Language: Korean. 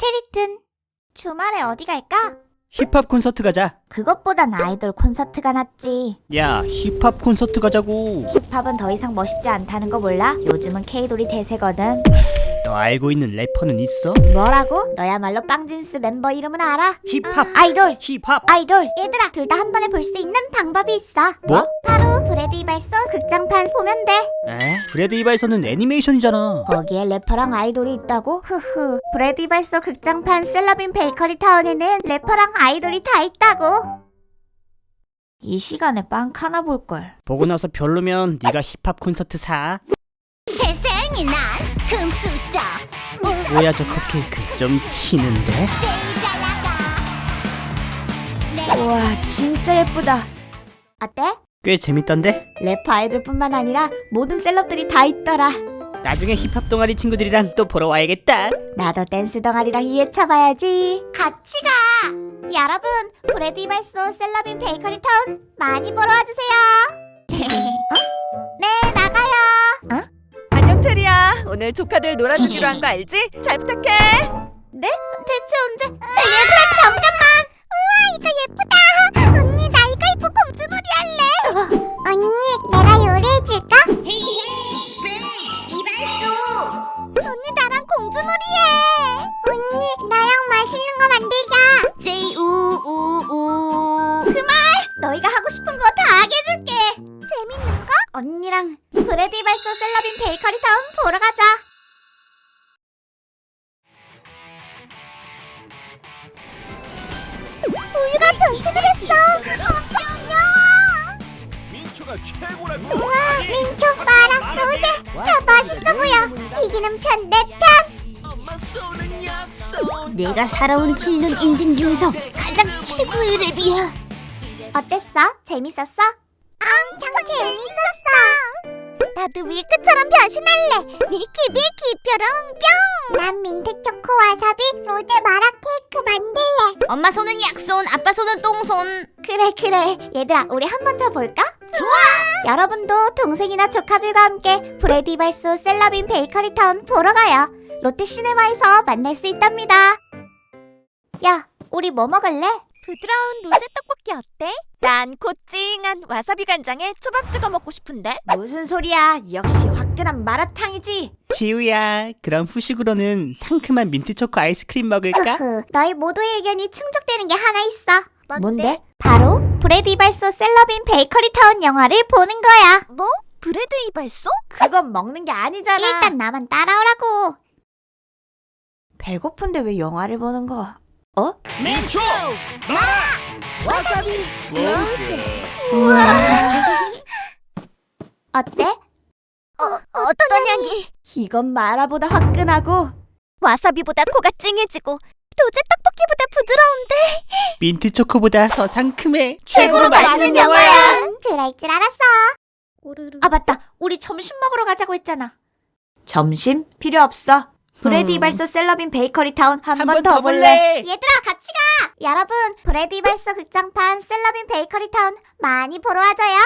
체리튼, 주말에 어디 갈까? 힙합 콘서트 가자. 그것보단 아이돌 콘서트가 낫지. 야, 힙합 콘서트 가자고. 힙합은 더 이상 멋있지 않다는 거 몰라? 요즘은 케이돌이 대세거든. 너 알고 있는 래퍼는 있어? 뭐라고? 너야말로 빵진스 member 이름은 알아? 힙합. 아이돌! 힙합. 아이돌! 얘들아, 둘 다 한 번에 볼 수 있는 방법이 있어. 뭐? 바로 브래드 이발소 극장판 보면 돼. 에? 브래드 이발소는 애니메이션이잖아. 거기에 래퍼랑 아이돌이 있다고? 흐흐. 브래드 이발소 극장판 셀러빈 베이커리 타운에는 래퍼랑 아이돌이 다 있다고. 이 시간에 빵 하나 볼걸. 보고 나서 별로면 네가 힙합 콘서트 사. 태생이 난 금수저 뭐야 저 컵케이크 좀 치는데? 제일 잘 나가 우와, 진짜 예쁘다. 어때? 꽤 재밌던데? 래퍼 아이돌뿐만 아니라 모든 셀럽들이 다 있더라. 나중에 힙합 동아리 친구들이랑 또 보러 와야겠다. 나도 댄스 동아리랑 이해차 봐야지. 같이 가! 여러분, 브래드 이발소 셀러빈 베이커리 타운 많이 보러 와주세요. 어? 네, 나가요. 안녕 체리야. 오늘 조카들 놀아주기로 한 거 알지? 잘 부탁해. 네? 대체 언제? 얘들아, 잠깐만! 공주놀이 해! 언니, 나랑 맛있는 거 만들자! 세이 우우우 그 말! 너희가 하고 싶은 거 다 하게 해줄게! 재밌는 거? 언니랑 브래드 이발소 셀러빈 베이커리 타운 보러 가자! 우유가 변신을 했어! 엄청 귀여워! 민초가 최고라고. 우와, 민초, 마랑, 로제 다 맛있어 보여! 이기는 편, 내 편! 내가 살아온 길는 인생 중에서 가장 최고의 랩이야 어땠어? 재밌었어? 엄청 재밌었어! 나도 밀크처럼 변신할래! 밀키 밀키 뿅뿅! 난 민트 초코 와사비 로제 마라 케이크 만들래! 엄마 손은 약손 아빠 손은 똥손 그래 그래 얘들아 우리 한 번 더 볼까? 좋아! 여러분도 동생이나 조카들과 함께 브레디 발소 셀러빈 베이커리 타운 보러 가요 롯데 시네마에서 만날 수 있답니다 야 우리 뭐 먹을래? 부드러운 로제 떡볶이 어때? 난 고찡한 와사비 간장에 초밥 찍어 먹고 싶은데. 무슨 소리야 역시 화끈한 마라탕이지 지우야, 그럼 후식으로는 상큼한 민트 초코 아이스크림 먹을까? 너희 모두의 의견이 충족되는 게 하나 있어 바로 브레디 발소 셀러빈 베이커리 타운 영화를 보는 거야 뭐? 브레드 이발소? 그건 먹는 게 아니잖아. 일단 나만 따라오라고. 배고픈데 왜 영화를 보는 거야? 어? 민초. 와사비. 로제. 어때? 어떤 향이? 이건 마라보다 화끈하고 와사비보다 코가 찡해지고 로제 떡볶이보다 부드러운데. 민트 초코보다 더 상큼해. 최고로 맛있는 영화야. 그럴 줄 알았어. 아 맞다. 우리 점심 먹으러 가자고 했잖아. 점심 필요 없어. 브레디 음. 이발소 셀러빈 베이커리 타운 한한번번더더 볼래? 얘들아 같이 가. 여러분 브레디 이발소 극장판 셀러빈 베이커리 타운 많이 보러 와줘요.